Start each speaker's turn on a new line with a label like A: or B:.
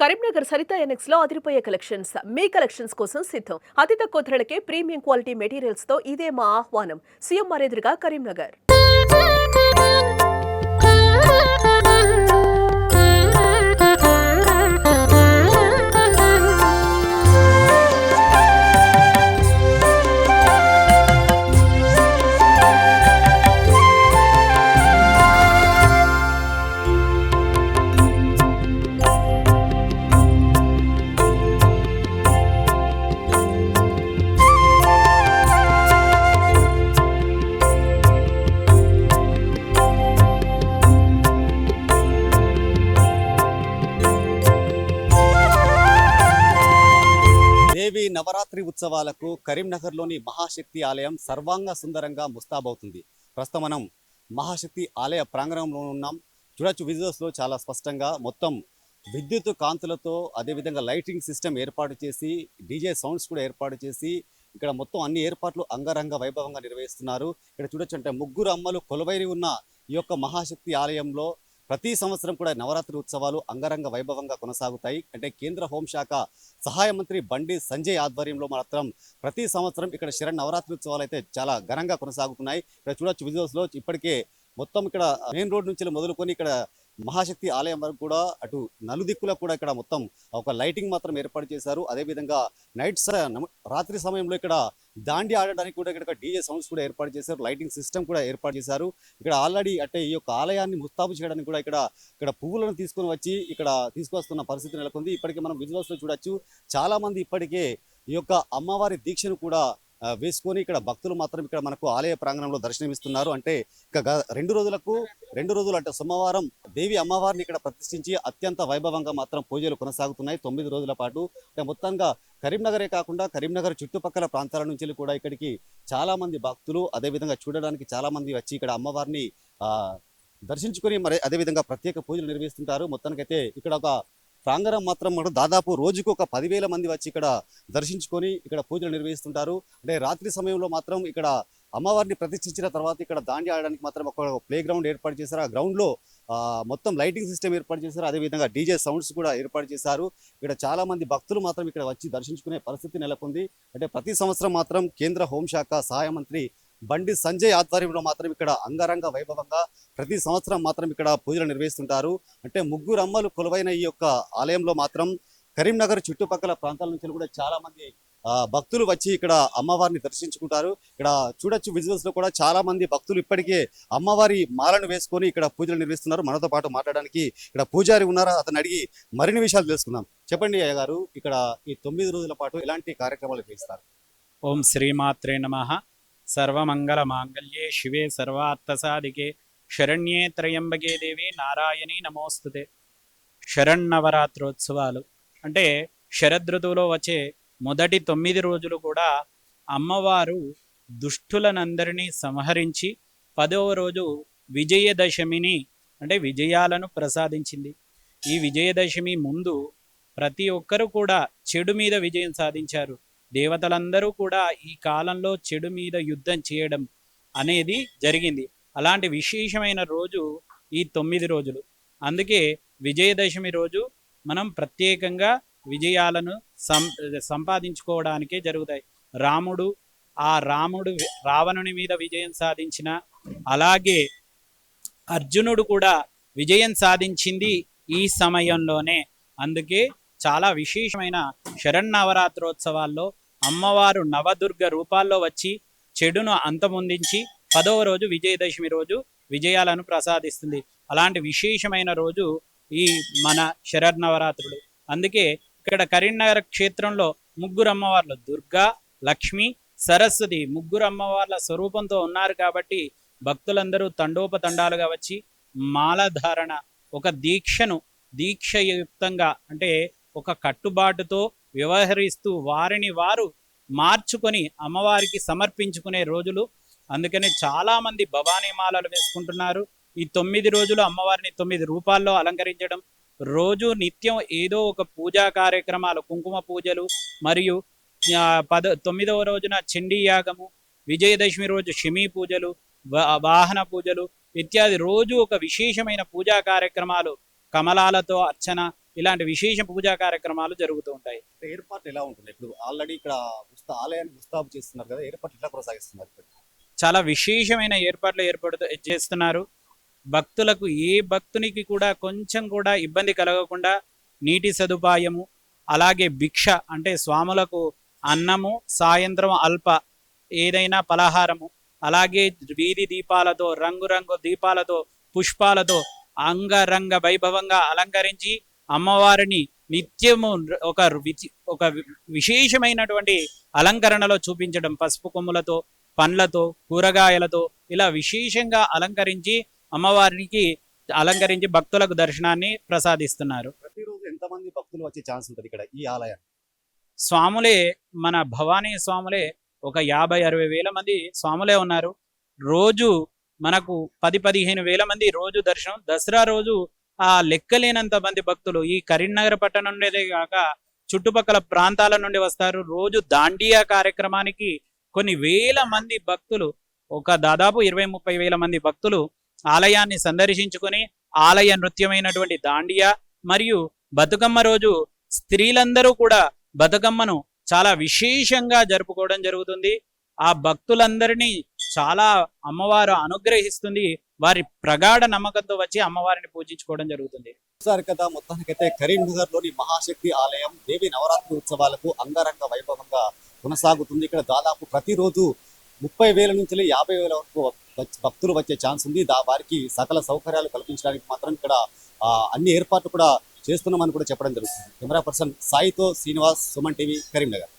A: కరీంనగర్ సరిత ఎనెక్స్లో అదిరిపోయే కలెక్షన్స్. మీ కలెక్షన్స్ కోసం సిద్ధం. అతి తక్కువ ధరలకే ప్రీమియం క్వాలిటీ మెటీరియల్స్తో ఇదే మా ఆహ్వానం. సీఎంఆర్ ఎదురుగా కరీంనగర్.
B: నవరాత్రి ఉత్సవాలకు కరీంనగర్లోని మహాశక్తి ఆలయం సర్వాంగ సుందరంగా ముస్తాబవుతుంది. ప్రస్తుతం మనం మహాశక్తి ఆలయ ప్రాంగణంలో ఉన్నాం. చూడొచ్చు విజువల్స్లో చాలా స్పష్టంగా మొత్తం విద్యుత్ కాంతులతో అదేవిధంగా లైటింగ్ సిస్టమ్ ఏర్పాటు చేసి డీజే సౌండ్స్ కూడా ఏర్పాటు చేసి ఇక్కడ మొత్తం అన్ని ఏర్పాట్లు అంగరంగ వైభవంగా నిర్వహిస్తున్నారు. ఇక్కడ చూడొచ్చు అంటే ముగ్గురు అమ్మలు కొలువైరి ఉన్న ఈ యొక్క మహాశక్తి ఆలయంలో ప్రతి సంవత్సరం కూడా నవరాత్రి ఉత్సవాలు అంగరంగ వైభవంగా కొనసాగుతాయి. అంటే కేంద్ర హోంశాఖ సహాయ మంత్రి బండి సంజయ్ ఆధ్వర్యంలో మాత్రం ప్రతి సంవత్సరం ఇక్కడ శరణ్ నవరాత్రి ఉత్సవాలు అయితే చాలా ఘనంగా కొనసాగుతున్నాయి. ఇక్కడ చూడొచ్చు విజువల్స్లో ఇప్పటికే మొత్తం ఇక్కడ మెయిన్ రోడ్ నుంచి మొదలుకొని ఇక్కడ మహాశక్తి ఆలయం వరకు కూడా అటు నలుదిక్కుల కూడా ఇక్కడ మొత్తం ఒక లైటింగ్ మాత్రం ఏర్పాటు చేశారు. అదేవిధంగా నైట్ రాత్రి సమయంలో ఇక్కడ దాండి ఆడడానికి కూడా ఇక్కడ డీజే సౌండ్స్ కూడా ఏర్పాటు చేశారు. లైటింగ్ సిస్టమ్ కూడా ఏర్పాటు చేశారు. ఇక్కడ ఆల్రెడీ అంటే ఈ యొక్క ఆలయాన్ని ముస్తాబు చేయడానికి కూడా ఇక్కడ ఇక్కడ పువ్వులను తీసుకొని వచ్చి ఇక్కడ తీసుకొస్తున్న పరిస్థితి నెలకొంది. ఇప్పటికే మనం విజువల్స్లో చూడొచ్చు. చాలామంది ఇప్పటికే ఈ యొక్క అమ్మవారి దీక్షను కూడా వేసుకొని ఇక్కడ భక్తులు మాత్రం ఇక్కడ మనకు ఆలయ ప్రాంగణంలో దర్శనమిస్తున్నారు. అంటే ఇక రెండు రోజులకు రెండు రోజులు అంటే సోమవారం దేవి అమ్మవారిని ఇక్కడ ప్రతిష్ఠించి అత్యంత వైభవంగా మాత్రం పూజలు కొనసాగుతున్నాయి. తొమ్మిది రోజుల పాటు అంటే మొత్తంగా కరీంనగరే కాకుండా కరీంనగర్ చుట్టుపక్కల ప్రాంతాల నుంచి కూడా ఇక్కడికి చాలా మంది భక్తులు అదేవిధంగా చూడడానికి చాలామంది వచ్చి ఇక్కడ అమ్మవారిని దర్శించుకొని మరి అదేవిధంగా ప్రత్యేక పూజలు నిర్వహిస్తుంటారు. మొత్తానికైతే ఇక్కడ ఒక ప్రాంగణం మాత్రం మనం దాదాపు రోజుకు ఒక పదివేల మంది వచ్చి ఇక్కడ దర్శించుకొని ఇక్కడ పూజలు నిర్వహిస్తుంటారు. అంటే రాత్రి సమయంలో మాత్రం ఇక్కడ అమ్మవారిని ప్రతిష్ఠించిన తర్వాత ఇక్కడ దాండి ఆడడానికి మాత్రం ఒక ప్లే గ్రౌండ్ ఏర్పాటు చేశారు. ఆ గ్రౌండ్లో మొత్తం లైటింగ్ సిస్టమ్ ఏర్పాటు చేశారు. అదేవిధంగా డీజే సౌండ్స్ కూడా ఏర్పాటు చేశారు. ఇక్కడ చాలామంది భక్తులు మాత్రం ఇక్కడ వచ్చి దర్శించుకునే పరిస్థితి నెలకొంది. అంటే ప్రతి సంవత్సరం మాత్రం కేంద్ర హోంశాఖ సహాయ మంత్రి బండి సంజయ్ ఆధ్వర్యంలో మాత్రం ఇక్కడ అంగరంగ వైభవంగా ప్రతి సంవత్సరం మాత్రం ఇక్కడ పూజలు నిర్వహిస్తుంటారు. అంటే ముగ్గురు అమ్మలు కొలువైన ఈ యొక్క ఆలయంలో మాత్రం కరీంనగర్ చుట్టుపక్కల ప్రాంతాల నుంచి కూడా చాలా మంది ఆ, భక్తులు వచ్చి ఇక్కడ అమ్మవారిని దర్శించుకుంటారు. ఇక్కడ చూడొచ్చు విజువల్స్లో కూడా చాలా మంది భక్తులు ఇప్పటికే అమ్మవారి మాలను వేసుకొని ఇక్కడ పూజలు నిర్వహిస్తున్నారు. మనతో పాటు మాట్లాడడానికి ఇక్కడ పూజారి ఉన్నారా? అతను అడిగి మరిన్ని విషయాలు తెలుసుకుందాం. చెప్పండి అయ్య గారు ఇక్కడ ఈ తొమ్మిది రోజుల పాటు ఎలాంటి కార్యక్రమాలు నిర్వహిస్తారు?
C: ఓం శ్రీమాత్రే నమ. సర్వమంగళమాంగళ్యే శివే సర్వార్థసాధికే. శరణ్యే త్రయంబకే దేవి నారాయణి నమోస్తుతే. శరణ్నవరాత్రోత్సవాలు. అంటే శరదృతువులో వచ్చే మొదటి తొమ్మిది రోజులు కూడా అమ్మవారు దుష్టులనందరినీ సంహరించి పదవ రోజు విజయదశమిని అంటే విజయాలను ప్రసాదించింది. ఈ విజయదశమి ముందు ప్రతి ఒక్కరు కూడా చెడు మీద విజయం సాధించారు. దేవతలందరూ కూడా ఈ కాలంలో చెడు మీద యుద్ధం చేయడం అనేది జరిగింది. అలాంటి విశేషమైన రోజు ఈ తొమ్మిది రోజులు. అందుకే విజయదశమి రోజు మనం ప్రత్యేకంగా విజయాలను సం సంపాదించుకోవడానికే జరుగుతాయి. రాముడు ఆ రాముడు రావణుని మీద విజయం సాధించిన అలాగే అర్జునుడు కూడా విజయం సాధించింది ఈ సమయంలోనే. అందుకే చాలా విశేషమైన శరన్నవరాత్రోత్సవాల్లో అమ్మవారు నవదుర్గ రూపాల్లో వచ్చి చెడును అంతమొందించి పదవ రోజు విజయదశమి రోజు విజయాలను ప్రసాదిస్తుంది. అలాంటి విశేషమైన రోజు ఈ మన శరన్నవరాత్రులు. అందుకే ఇక్కడ కరీంనగర్ క్షేత్రంలో ముగ్గురు అమ్మవార్లు దుర్గా లక్ష్మి సరస్వతి ముగ్గురు అమ్మవార్ల స్వరూపంతో ఉన్నారు కాబట్టి భక్తులందరూ తండోపతండాలుగా వచ్చి మాలధారణ ఒక దీక్షను దీక్షయుక్తంగా అంటే ఒక కట్టుబాటుతో వ్యవహరిస్తూ వారిని వారు మార్చుకొని అమ్మవారికి సమర్పించుకునే రోజులు. అందుకనే చాలామంది భవానీ మాలలు వేసుకుంటున్నారు. ఈ తొమ్మిది రోజులు అమ్మవారిని తొమ్మిది రూపాల్లో అలంకరించడం రోజు నిత్యం ఏదో ఒక పూజా కార్యక్రమాలు కుంకుమ పూజలు మరియు పద తొమ్మిదవ రోజున చండీ యాగము విజయదశమి రోజు షమీ పూజలు వాహన పూజలు ఇత్యాది రోజు ఒక విశేషమైన పూజా కార్యక్రమాలు కమలాలతో అర్చన ఇలాంటి విశేష పూజా కార్యక్రమాలు జరుగుతూ ఉంటాయి.
B: ఏర్పాట్లు ఎలా ఉంటుంది ఇప్పుడు ఆల్రెడీ ఇక్కడ ఆలయాన్ని ముస్తాబు చేస్తున్నారు కదా ఏర్పాట్లు ఎట్లా కొనసాగిస్తున్నారు
C: చాలా విశేషమైన ఏర్పాట్లు ఏర్పడుతూ చేస్తున్నారు. భక్తులకు ఏ భక్తునికి కూడా కొంచెం కూడా ఇబ్బంది కలగకుండా నీటి సదుపాయము అలాగే భిక్ష అంటే స్వాములకు అన్నము సాయంత్రం అల్ప ఏదైనా పలహారము అలాగే వీధి దీపాలతో రంగురంగు దీపాలతో పుష్పాలతో అంగరంగ వైభవంగా అలంకరించి అమ్మవారిని నిత్యము ఒక ఒక విశేషమైనటువంటి అలంకరణలో చూపించడం. పసుపు కొమ్ములతో పండ్లతో కూరగాయలతో ఇలా విశేషంగా అలంకరించి అమ్మవారికి అలంకరించి భక్తులకు దర్శనాన్ని ప్రసాదిస్తున్నారు.
B: ప్రతిరోజు ఎంతమంది భక్తులు వచ్చే ఛాన్స్ ఉంటుంది ఇక్కడ ఈ ఆలయం
C: స్వాములే మన భవానీ స్వాములే ఒక యాభై అరవై వేల మంది స్వాములే ఉన్నారు. రోజు మనకు పది పదిహేను వేల మంది రోజు దర్శనం. దసరా రోజు ఆ లెక్కలేనంత మంది భక్తులు ఈ కరీంనగర్ పట్టణం నుండే కాక చుట్టుపక్కల ప్రాంతాల నుండి వస్తారు. రోజు దాండియా కార్యక్రమానికి కొన్ని వేల మంది భక్తులు ఒక దాదాపు ఇరవై ముప్పై వేల మంది భక్తులు ఆలయాన్ని సందర్శించుకొని ఆలయ నృత్యమైనటువంటి దాండియా మరియు బతుకమ్మ రోజు స్త్రీలందరూ కూడా బతుకమ్మను చాలా విశేషంగా జరుపుకోవడం జరుగుతుంది. ఆ భక్తులందరినీ చాలా అమ్మవారు అనుగ్రహిస్తుంది. వారి ప్రగాఢ నమ్మకంతో వచ్చి అమ్మవారిని పూజించుకోవడం జరుగుతుంది.
B: చూసారు కదా మొత్తానికైతే కరీంనగర్లోని మహాశక్తి ఆలయం దేవి నవరాత్రి ఉత్సవాలకు అంగరంగ వైభవంగా కొనసాగుతుంది. ఇక్కడ దాదాపు ప్రతిరోజు ముప్పై వేల నుంచి యాభై వేల వరకు భక్తులు వచ్చే ఛాన్స్ ఉంది. దా వారికి సకల సౌకర్యాలు కల్పించడానికి మాత్రం ఇక్కడ అన్ని ఏర్పాట్లు కూడా చేస్తున్నామని కూడా చెప్పడం జరుగుతుంది. కెమెరా పర్సన్ సాయితో శ్రీనివాస్ సుమన్ టీవీ కరీంనగర్.